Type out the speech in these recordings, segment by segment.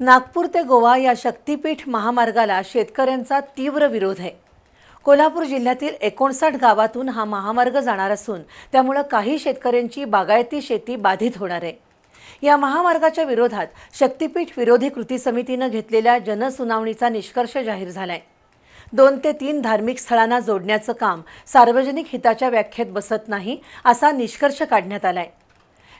नागपूर ते गोवा या शक्तीपीठ महामार्गाला शेतकऱ्यांचा तीव्र विरोध आहे. कोल्हापूर जिल्ह्यातील एकोणसाठ गावातून हा महामार्ग जाणार असून त्यामुळं काही शेतकऱ्यांची बागायती शेती बाधित होणार आहे. या महामार्गाच्या विरोधात शक्तीपीठ विरोधी कृती समितीनं घेतलेल्या जनसुनावणीचा निष्कर्ष जाहीर झालाय. दोन ते तीन धार्मिक स्थळांना जोडण्याचं काम सार्वजनिक हिताच्या व्याख्येत बसत नाही असा निष्कर्ष काढण्यात आलाय.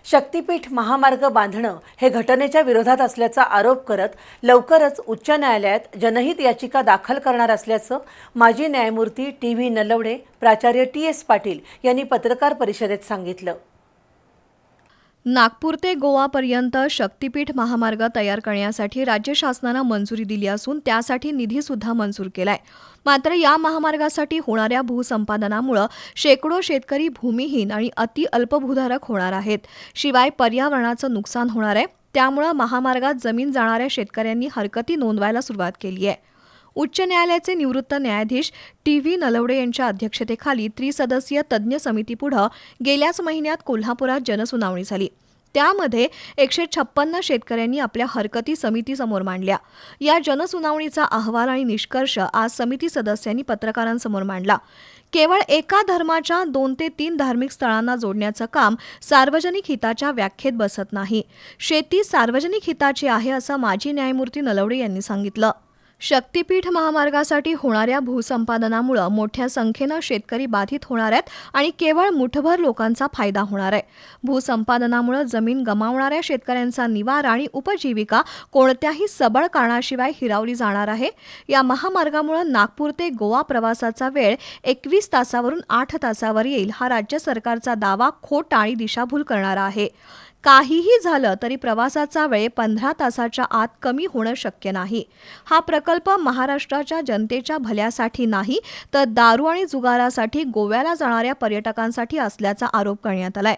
शक्तीपीठ महामार्ग बांधणं हे घटनेच्या विरोधात असल्याचा आरोप करत लवकरच उच्च न्यायालयात जनहित याचिका दाखल करणार असल्याचं माजी न्यायमूर्ती टी व्ही नलवडे प्राचार्य टी एस पाटील यांनी पत्रकार परिषदेत सांगितलं. नागपूर ते गोवापर्यंत शक्तीपीठ महामार्ग तयार करण्यासाठी राज्य शासनानं मंजुरी दिली असून त्यासाठी निधीसुद्धा मंजूर केलाय. मात्र या महामार्गासाठी होणाऱ्या भूसंपादनामुळं शेकडो शेतकरी भूमिहीन आणि अति अल्पभूधारक होणार आहेत. शिवाय पर्यावरणाचं नुकसान होणार आहे. त्यामुळं महामार्गात जमीन जाणाऱ्या शेतकऱ्यांनी हरकती नोंदवायला सुरुवात केली आहे. उच्च न्यायालयाचे निवृत्त न्यायाधीश टी व्ही नलवडे यांच्या अध्यक्षतेखाली त्रिसदस्यीय तज्ज्ञ समितीपुढं गेल्याच महिन्यात कोल्हापुरात जनसुनावणी झाली. त्यामध्ये एकशे छप्पन्न शेतकऱ्यांनी आपल्या हरकती समितीसमोर मांडल्या. या जनसुनावणीचा अहवाल आणि निष्कर्ष आज समिती सदस्यांनी पत्रकारांसमोर मांडला. केवळ एका धर्माच्या दोन ते तीन धार्मिक स्थळांना जोडण्याचं काम सार्वजनिक हिताच्या व्याख्येत बसत नाही. शेती सार्वजनिक हिताची आहे असं माजी न्यायमूर्ती नलवडे यांनी सांगितलं. शक्तीपीठ महामार्गासाठी होणाऱ्या भूसंपादनामुळं मोठ्या संख्येनं शेतकरी बाधित होणार आहेत आणि केवळ मुठभर लोकांचा फायदा होणार आहे. भूसंपादनामुळं जमीन गमावणाऱ्या शेतकऱ्यांचा निवारा आणि उपजीविका कोणत्याही सबळ कारणाशिवाय हिरावली जाणार आहे. या महामार्गामुळं नागपूर ते गोवा प्रवासाचा वेळ एकवीस तासावरून आठ तासावर येईल हा राज्य सरकारचा दावा खोटा आणि दिशाभूल करणारा आहे. काहीही झालं तरी प्रवासाचा वेळ पंधरा तासाच्या आत कमी होणं शक्य नाही. हा प्रकल्प महाराष्ट्राच्या जनतेच्या भल्यासाठी नाही तर दारू आणि जुगारासाठी गोव्याला जाणाऱ्या पर्यटकांसाठी असल्याचा आरोप करण्यात आलाय.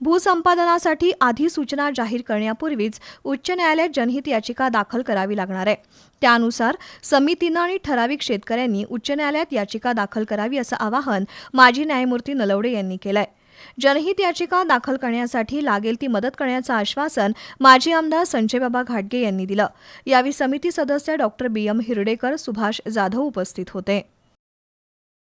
भूसंपादनासाठी अधिसूचना जाहीर करण्यापूर्वीच उच्च न्यायालयात जनहित याचिका दाखल करावी लागणार आहे. त्यानुसार समितीनं आणि ठराविक शेतकऱ्यांनी उच्च न्यायालयात याचिका दाखल करावी असं आवाहन माजी न्यायमूर्ती नलवडे यांनी केलंय. जनहित याचिका दाखल करण्यासाठी लागेल ती मदत करण्याचं आश्वासन माजी आमदार संजयबाबा घाटगे यांनी दिलं. यावेळी समिती सदस्य doctor B M Hirdekar Subhash Jadhav उपस्थित होते.